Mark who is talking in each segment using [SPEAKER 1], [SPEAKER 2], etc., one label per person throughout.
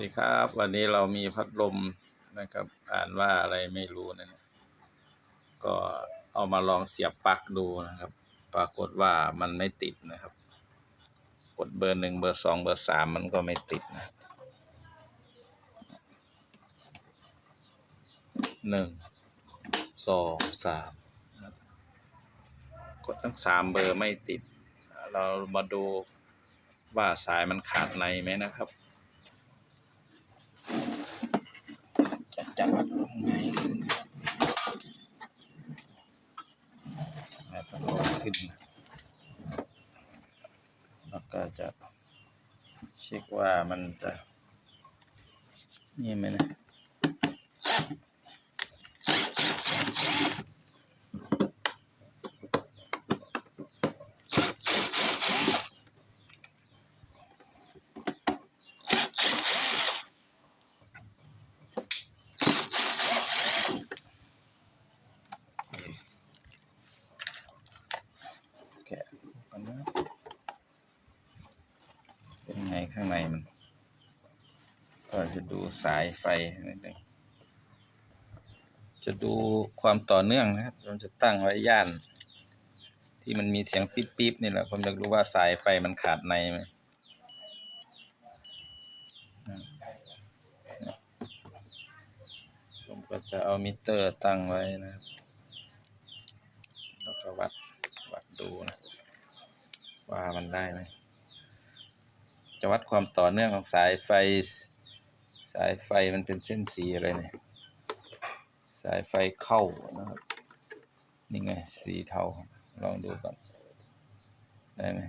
[SPEAKER 1] นี่ครับ วันนี้เรามีพัดลมนะครับอ่านว่าอะไรไม่รู้นะเนี่ยก็เอามาลองเสียบปลั๊กดูนะครับ ปรากฏว่ามันไม่ติดนะครับ กดเบอร์หนึ่งเบอร์สองเบอร์สามมันก็ไม่ติดนะหนึ่งสองสามกดทั้งสามเบอร์ไม่ติด เรามาดูว่าสายมันขาดในไหมนะครับ จะจับ ลงไงขึ้นให้พัดลมขึ้นนะแล้วก็จะเช็คว่ามันจะ นี่ไหมนะแกะกันนะเป็นไงข้างในมัน ก็จะดู สายไฟนิดนึงจะดูความต่อเนื่องนะครับผมจะตั้งไว้ย่าน ที่มันมีเสียงปิ๊บปิ๊บนี่แหละผมอยากรู้ว่าสายไฟมันขาดในไหมผมก็จะเอามิเตอร์ตั้งไว้นะครับแล้วก็วัดวัดดูนะว่ามันได้ไหมจะวัดความต่อเนื่องของสายไฟ สายไฟมันเป็นเส้นสีอะไรเนี่ย สายไฟเข้านะครับ นี่ไง สีเทา ลองดูก่อน ได้ไหม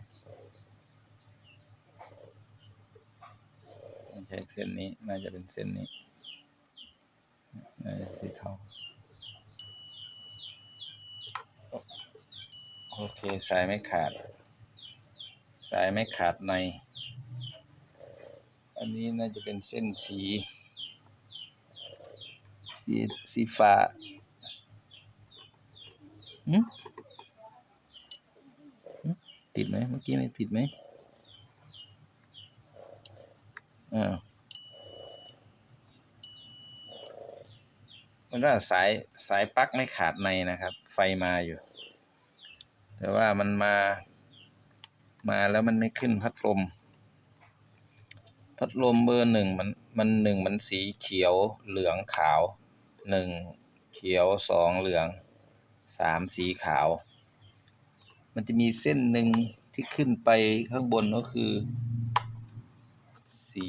[SPEAKER 1] ใช่เส้นนี้ น่าจะเป็นเส้นนี้ น่าจะสีเทา โอเค สายไม่ขาด สายไม่ขาดใน อันนี้น่าจะเป็นเส้นสี สีสีฟ้าหืมติดไหมเมื่อกี้นี่ติดไหมอ้าวมันว่าสายสายปลั๊กไม่ขาดในนะครับ ไฟมาอยู่ แต่ว่ามันมา มาแล้วมันไม่ขึ้นพัดลม พัดลมเบอร์หนึ่งมันมันหนึ่งมันสีเขียวเหลืองขาวหนึ่งเขียวสองเหลืองสามสีขาว มันจะมีเส้นหนึ่งที่ขึ้นไปข้างบนก็คือ สี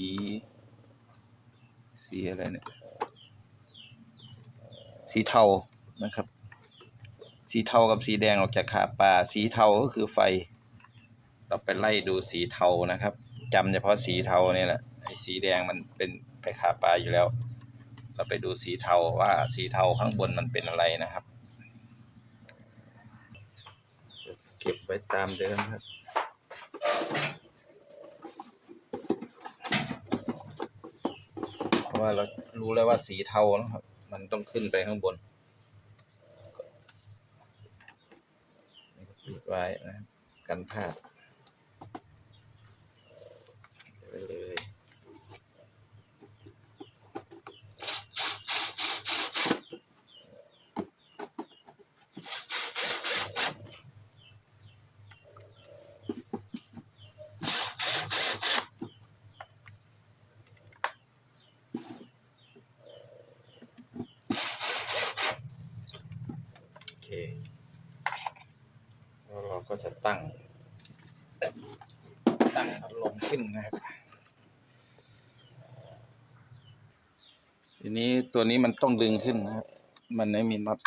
[SPEAKER 1] สีอะไรเนี่ย สีเทานะครับ สีเทากับสีแดงออกจากขาปลาสีเทาก็คือไฟ เราไปไล่ดูสีเทานะครับ จำเฉพาะสีเทาเนี่ยแหละไอ้สีแดงมันเป็นไปขาปลาอยู่แล้ว เราไปดูสีเทาว่าสีเทาข้างบนมันเป็นอะไรนะครับ เก็บไว้ตามเดิมครับเพราะว่าเรารู้แล้วว่าสีเทานะครับ มันต้องขึ้นไปข้างบนปิดไว้นะกันพลาด Really, really. ตัวนี้มันต้องดึงขึ้นนะครับ มันไม่มีน็อต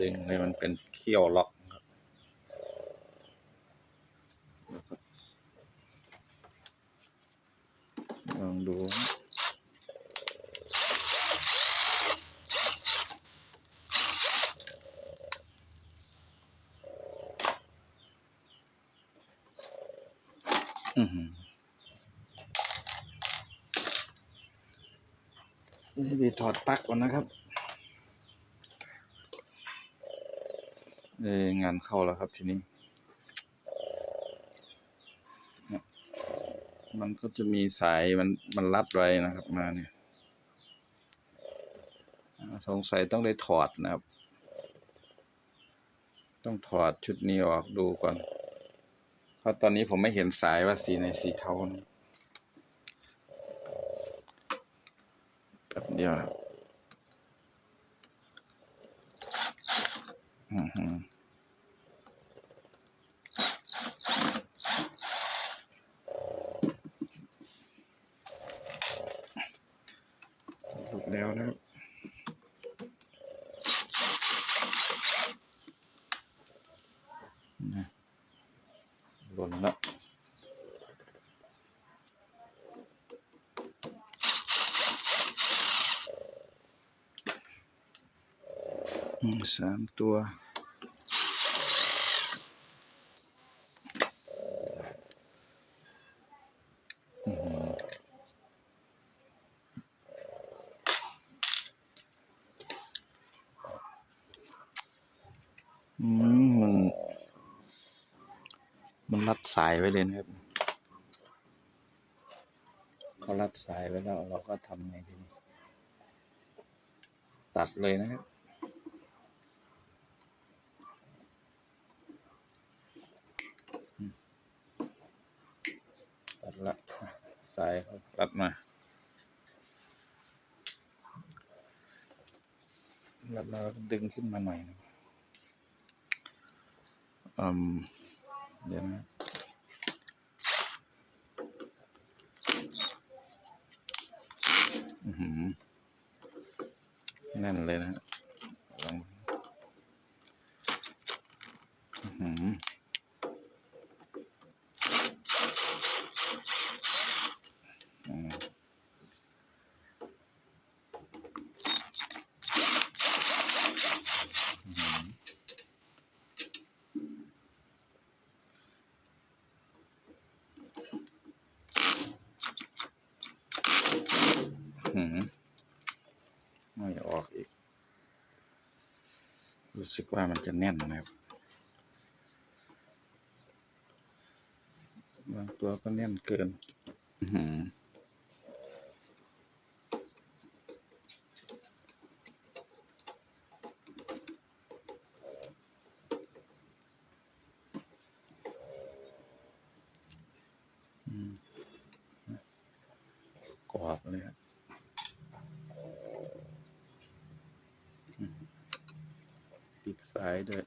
[SPEAKER 1] ดึงเลยมันเป็นเขี้ยวล็อกนะครับลองดู อือหือ นี่ดีถอดปลั๊กก่อนนะครับเอ้งานเข้าแล้วครับทีนี้ มันก็จะมีสายมันมันรัดไว้นะครับมาเนี่ยสงสัยต้องได้ถอดนะครับ ต้องถอดชุดนี้ออกดูก่อน เพราะตอนนี้ผมไม่เห็นสายว่าสีในสีเทานะแบบเดียวครับอือหือแล้วนะครับ นะหล่นละอืม สามตัว อืม มัน มันรัดสายไว้เลยนะครับ เขารัดสายไว้แล้ว เราก็ทำไงทีนี้ ตัดเลยนะครับ อืมตัดละอะ สายเขารัดมารัดแล้วดึงขึ้นมาหน่อยหนึ่งอืมเดี๋ยวนะอื้อหือแน่นเลยนะฮะลองอื้อหืออืมอื้อหือไม่ออกอีก รู้สึกว่ามันจะแน่นนะครับบางตัวก็แน่นเกิน อือหืออืมกรอบเลยครับอืมติดสายด้วย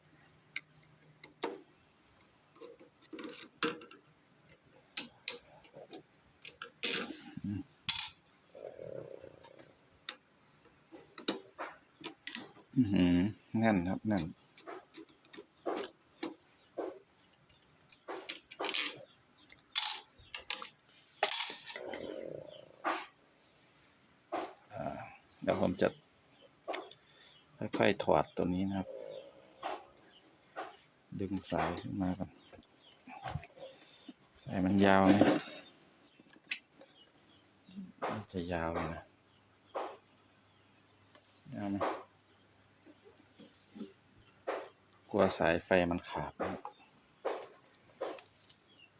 [SPEAKER 1] อือหือแน่นครับแน่นเดี๋ยวผมจะค่อยๆถอดตัวนี้นะครับ ดึงสายขึ้นมาก่อนสายมันยาวนะน่าจะยาวเลยนะยาวไหม ก ลัวสายไฟมันขาด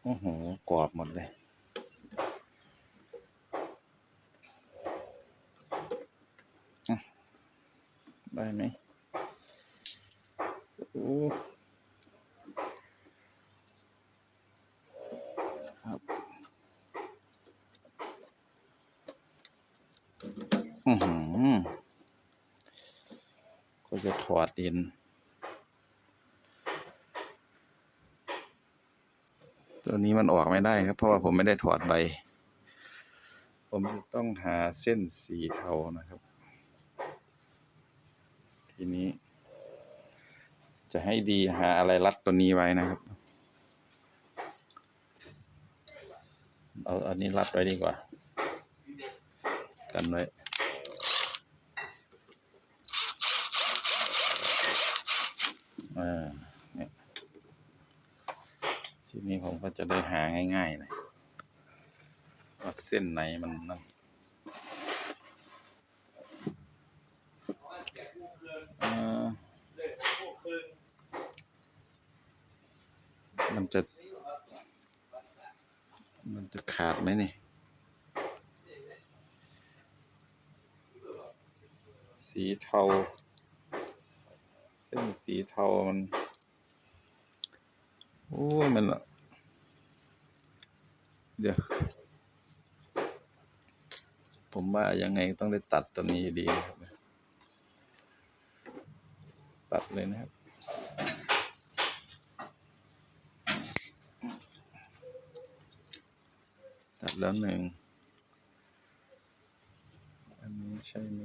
[SPEAKER 1] โอ้โหกรอบหมดเลย ได้ไหมโอ้ครับอือหือก็จะถอดดิน ตัวนี้มันออกไม่ได้ครับ เพราะว่าผมไม่ได้ถอดใบ ผมต้องหาเส้นสีเทานะครับ ทีนี้ จะให้ดีหาอะไรรัดตัวนี้ไว้นะครับเอาอันนี้รัดไว้ดีกว่า กันไว้อ่าเนี่ย ทีนี้ผมก็จะได้หาง่ายๆหนะว่าเส้นไหนมันนั่นมันจะ มันจะขาดไหมนี่สีเทา เส้นสีเทามัน โอ้ยมันอะเดี๋ยว ผมว่ายังไงต้องได้ตัดตัวนี้ดีนะครับ ตัดเลยนะครับ ตัดแล้วหนึ่ง อันนี้ใช่ไหม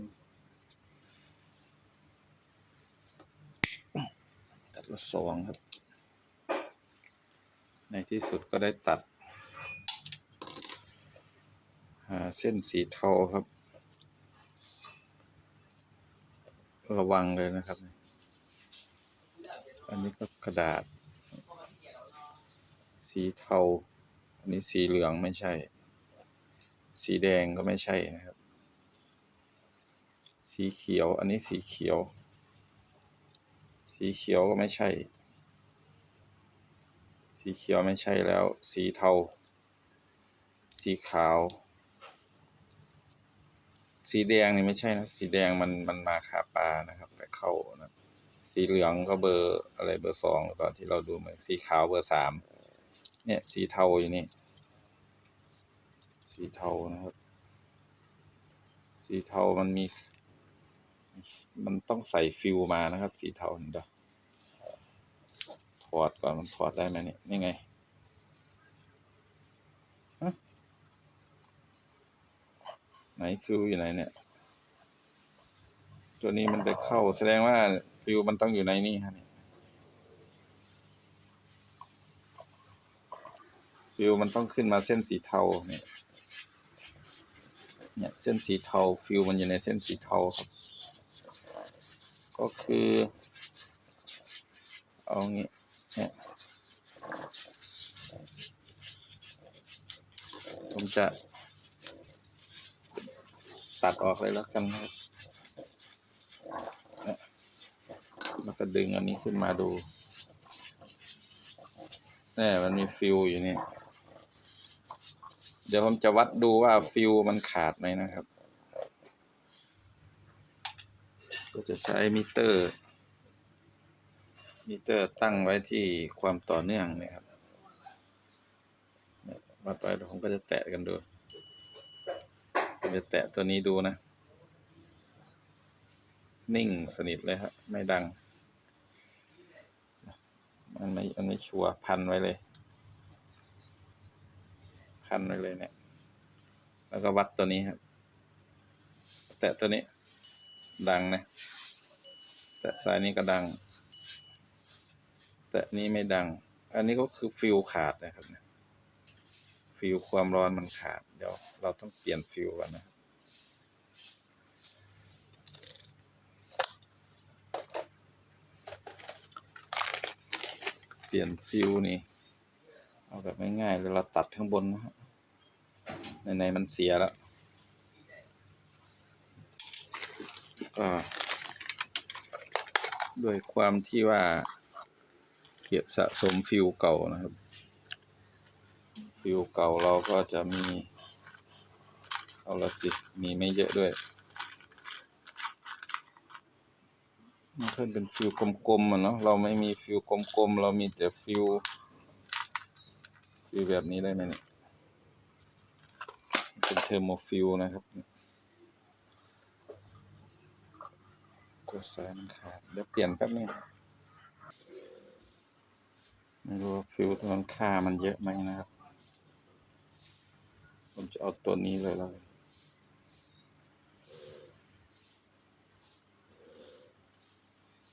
[SPEAKER 1] ตัดละสองครับ ในที่สุดก็ได้ตัด เส้นสีเทาครับ ระวังเลยนะครับ อันนี้ก็กระดาษ สีเทา อันนี้สีเหลืองไม่ใช่ สีแดงก็ไม่ใช่นะครับ สีเขียว อันนี้สีเขียว สีเขียวก็ไม่ใช่ สีเขียวไม่ใช่แล้ว สีเทา สีขาว สีแดงนี่ไม่ใช่นะ สีแดงมันมันมาขาปลานะครับแต่เข้านะสีเหลืองก็เบอร์อะไรเบอร์สองแล้วก็ที่เราดูเหมือนสีขาวเบอร์สามเนี่ยสีเทาอยู่นี่สีเทานะครับ สีเทามันมี มันต้องใส่ฟิวมานะครับ สีเทาเห็นปะถ อดก่อน มันถอดได้ไหมเนี่ยนี่ไงไหนฟิวอยู่ไหนเนี่ย ตัวนี้มันไปเข้าแสดงว่าฟิวมันต้องอยู่ในนี่ฮะนี่ฟิวมันต้องขึ้นมาเส้นสีเทาเนี่ยเนี่ยเส้นสีเทาฟิวมันอยู่ในเส้นสีเทาครับก็คือเอางี้ย ผมจะ ตัดออกเลยแล้วกันนะครับเนี่ยแล้วก็ดึงอันนี้ขึ้นมาดูนี่มันมีฟิวอยู่นี่ เดี๋ยวผมจะวัดดูว่าฟิวมันขาดไหมนะครับ ก็จะใช้มิเตอร์ มิเตอร์ตั้งไว้ที่ความต่อเนื่องเนี่ยครับเนี่ยวัดไปเดี๋ยวผมก็จะแตะกันดูผมจะแตะตัวนี้ดูนะ นิ่งสนิทเลยครับ ไม่ดัง มันไม่มันไม่ชัวร์พันไว้เลย พันไว้เลยเนี่ย แล้วก็วัดตัวนี้ครับ แตะตัวนี้ ดังนะ แตะสายนี้ก็ดัง แตะนี้ไม่ดัง อันนี้ก็คือฟิวขาดนะครับฟิวความร้อนมันขาด เดี๋ยวเราต้องเปลี่ยนฟิวก่อนนะเปลี่ยนฟิวนี่เอาแบบง่ายๆเลยเราตัดข้างบนนะฮะในๆมันเสียแล้วก็ด้วยความที่ว่า ก็บสะสมฟิวเก่านะครับ ฟิวเก่าเราก็จะมีเอาละสิ มีไม่เยอะด้วยมันเพิ่มเป็นฟิวกลมๆอะเนาะเราไม่มีฟิวกลมๆเรามีแต่ฟิวฟิวแบบนี้ได้ไหมเนี่ยเป็นเทอร์โมฟิวนะครับตัวสายมันขาดเดี๋ยวเปลี่ยนแป๊บนึง ไม่รู้ฟิวตัวนั้นค่ามันเยอะไหมนะครับ ผมจะเอาตัวนี้เลยแล้วกัน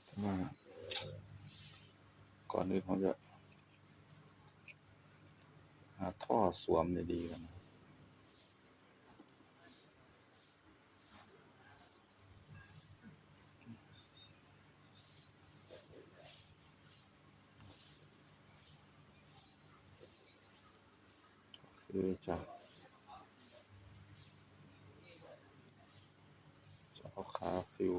[SPEAKER 1] แต่ว่าก่อนอื่นผมจะหาท่อสวมดีๆกันนะ นี่จ้ะจะเอาขาฟิว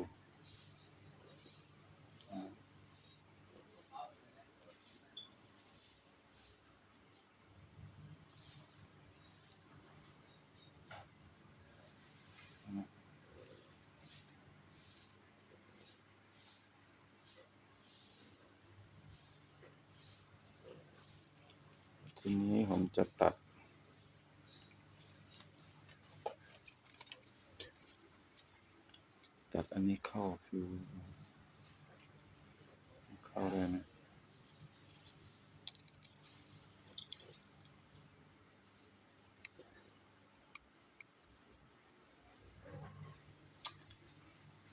[SPEAKER 1] ทีนี้ผมจะตัด อันนี้เข้าฟิวเข้าได้ไหม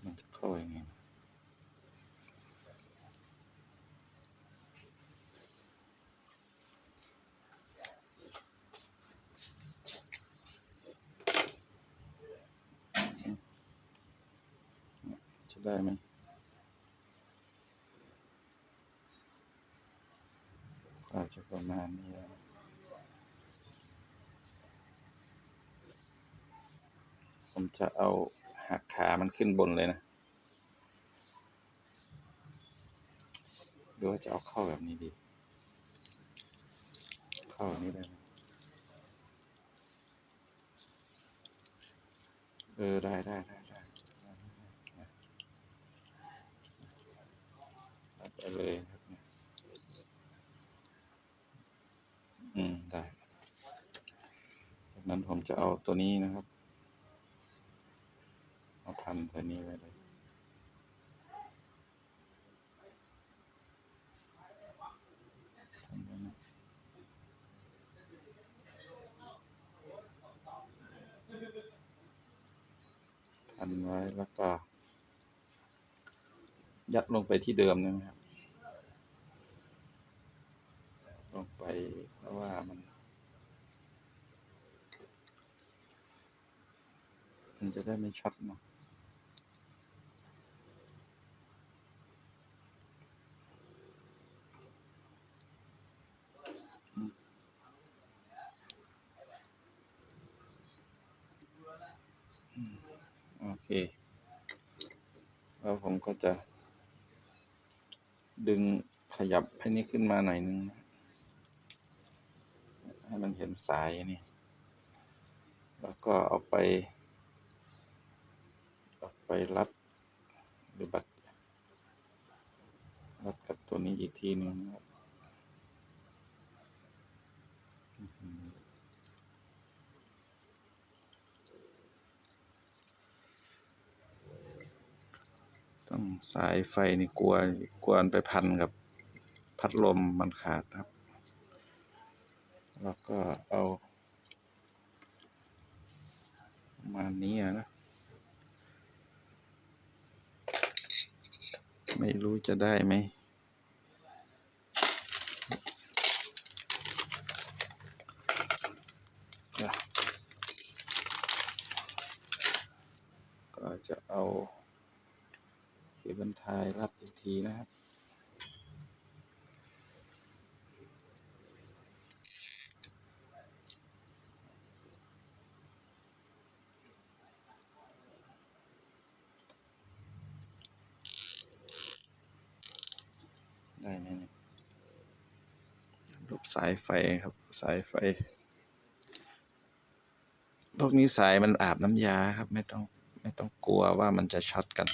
[SPEAKER 1] มันจะเข้ายังไง จะได้ไหมอาจจะประมาณนี้ผมจะเอาหักขามันขึ้นบนเลยนะหรือว่าจะเอาเข้าแบบนี้ดี เข้าแบบนี้ได้ไหมเออ ได้ได้ได้ได้ ตัดไป เลยครับเนี่ยอืม ได้ จากนั้นผมจะเอาตัวนี้นะครับ เอาพันใส่นี้ไว้เลยพันไว้แล้วก็ ยัดลงไปที่เดิมนะครับ ลงไป เพราะว่ามัน มันจะได้ไม่ช็อตเนาะอืมอืมโอเคแล้วผมก็จะดึงขยับให้นี้ขึ้นมาหน่อยนึงนะ ให้มันเห็นสายนี่ แล้วก็เอาไป เอาไปรัดหรือบัดรัดกับตัวนี้อีกทีหนึ่งครับต้องสายไฟนี่กลัวกลัวนไปพันกับพัดลมมันขาดครับ แล้วก็เอาประมาณนี้นะ ไม่รู้จะได้ไหมก็จะเอาเคเบิลไทยรัดอีกทีนะครับ ได้ไหมเนี่ยรูปสายไฟครับ สายไฟ พวกนี้สายมันอาบน้ำยาครับ ไม่ต้องไม่ต้องกลัวว่ามันจะช็อตกัน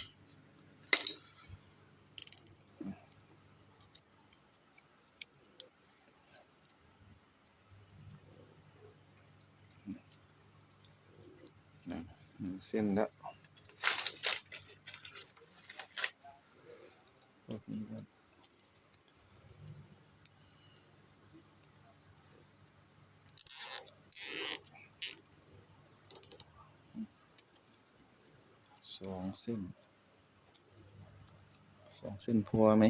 [SPEAKER 1] เส้นแล้วพวกนี้ก็สอง เส้นสองเส้นพอไหม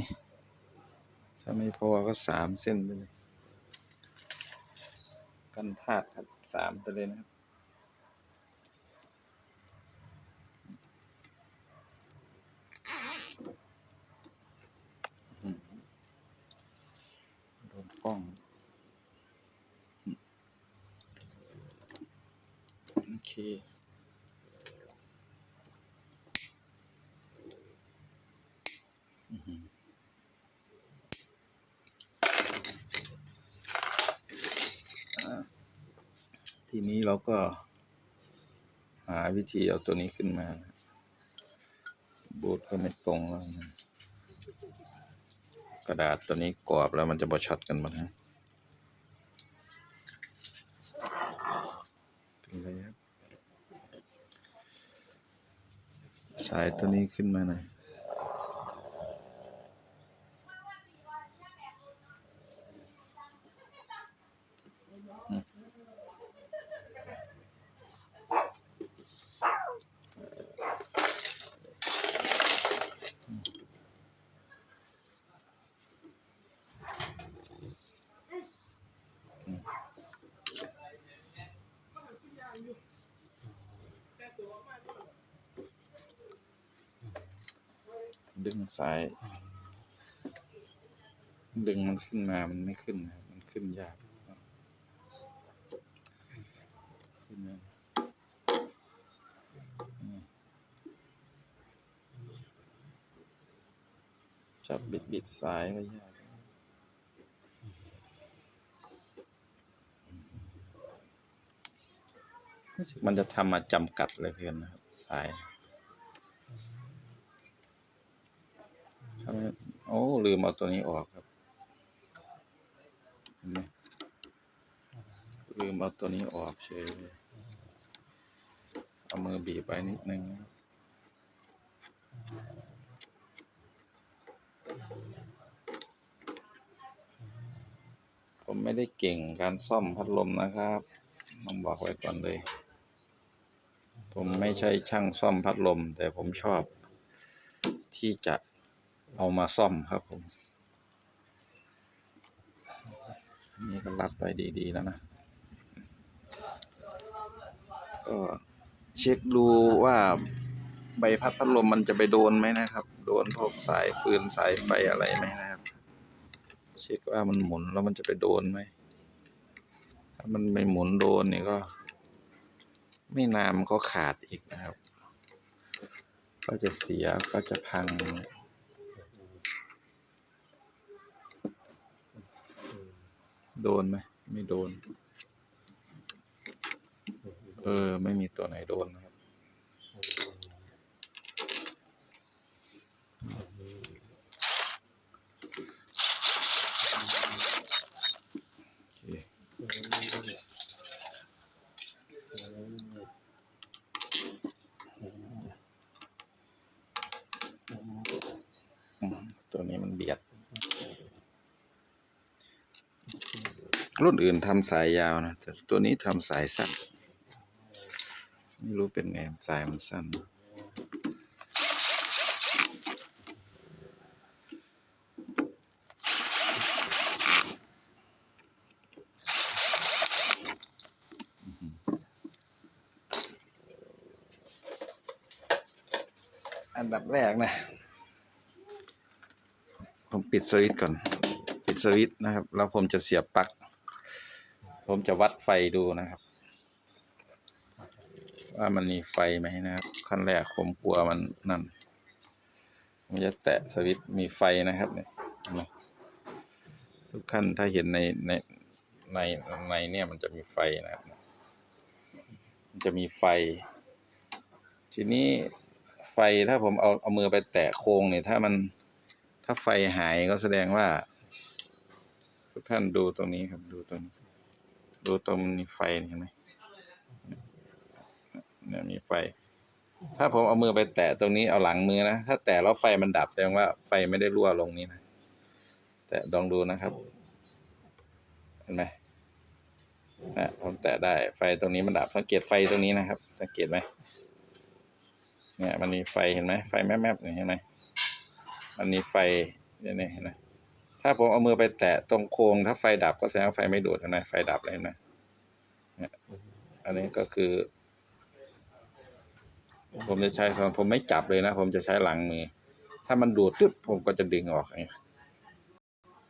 [SPEAKER 1] ถ้าไม่พอก็สามเส้นไปเลย กันพลาดครับสามไปเลยนะครับโดนกล้อง โอเค ทีนี้เราก็ หาวิธีเอาตัวนี้ขึ้นมาบูทก็ไม่ตรงแล้วกระดาษตัวนี้กรอบแล้วมันจะบอช็อตกันหมดฮะสายตัวนี้ขึ้นมาหน่อย ดึงสาย ดึงมันขึ้นมามันไม่ขึ้นนะมันขึ้นยากขึ้นมาอืมจับบิดบิดสายก็ยากมันจะทำมาจำกัดเลยเกินนะครับสาย ทำไมโอ้ลืมเอาตัวนี้ออกครับลืมเอาตัวนี้ออกเฉยเอามือบีบไปนิดนึงผมไม่ได้เก่งการซ่อมพัดลมนะครับต้องบอกไว้ก่อนเลย ผมไม่ใช่ช่างซ่อมพัดลม แต่ผมชอบที่จะ เอามาซ่อมครับผมนี่ก็รัดไปดีๆแล้วนะก็เช็คดูว่าใบพัดพัดลมมันจะไปโดนไหมนะครับ โดนพวกสายฟืนสายไฟอะไรไหมนะครับ เช็คว่ามันหมุนแล้วมันจะไปโดนไหมถ้ามันไม่หมุนโดนเนี่ยก็ ไม่นานมันก็ขาดอีกนะครับ ก็จะเสียก็จะพัง โดนไหมไม่โดน เออ ไม่มีตัวไหนโดนเรับ โอเคอืมตัวนี้มันเบียด รุ่นอื่นทำสายยาวนะแต่ตัวนี้ทำสายสั้น ไม่รู้เป็นไงสายมันสั้น อันดับแรกนะ ผมปิดสวิตช์ก่อน ปิดสวิตช์นะครับ แล้วผมจะเสียบปลั๊ก ผมจะวัดไฟดูนะครับ ว่ามันมีไฟไหมนะครับขั้นแรกผมกลัวมันนั่นผมจะแตะสวิตช์มีไฟนะครับเนี่ยทุกขั้นถ้าเห็นในในในในเนี่ยมันจะมีไฟนะครับมันจะมีไฟ ทีนี้ไฟถ้าผมเอาเอามือไปแตะโครงเนี่ยถ้ามันถ้าไฟหายก็แสดงว่า ทุกท่านดูตรงนี้ครับดูตรงนี้ ดูตรงมีไฟเห็นไหมเนี่ยมีไฟ ถ้าผมเอามือไปแตะตรงนี้เอาหลังมือนะ ถ้าแตะแล้วไฟมันดับแสดงว่าไฟไม่ได้รั่วลงนี้นะ แต่ลองดูนะครับ เห็นไหมนะผมแตะได้ไฟตรงนี้มันดับสังเกตไฟตรงนี้นะครับ สังเกตไหมเนี่ยมันมีไฟเห็นไหมไฟแมบๆเนี่ยเห็นไหมมันมีไฟเนี่ยเนี่ยเห็นไหม ถ้าผมเอามือไปแตะตรงโครงถ้าไฟดับก็แสดงว่าไฟไม่ดูดนะไฟดับเลยนะเนี่ยอันนี้ก็คือ ผมจะใช้สอนผมไม่จับเลยนะ ผมจะใช้หลังมือ ถ้ามันดูดตึ๊บผมก็จะดึงออกไง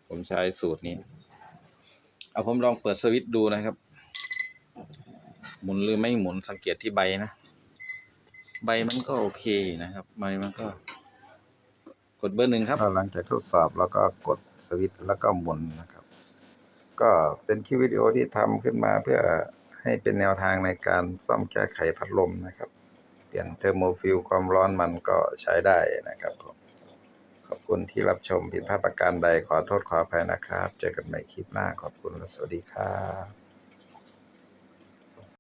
[SPEAKER 1] ผมใช้สูตรนี้ เอาผมลองเปิดสวิตช์ดูนะครับ หมุนหรือไม่หมุนสังเกตที่ใบนะ ใบมันก็โอเคนะครับใบมันก็ ดเบอร์หนึ่งครับ หลังจากทดสอบแล้วก็กดสวิตช์แล้วก็หมุนนะครับ ก็เป็นคลิปวิดีโอที่ทำขึ้นมาเพื่อให้เป็นแนวทางในการซ่อมแก้ไขพัดลมนะครับ เปลี่ยนเทอร์โมฟิลความร้อนมันก็ใช้ได้นะครับผมขอบคุณที่รับชมผิดพลาดประการใดขอโทษขออภัยนะครับ เจอกันใหม่คลิปหน้าขอบคุณและสวัสดีครับ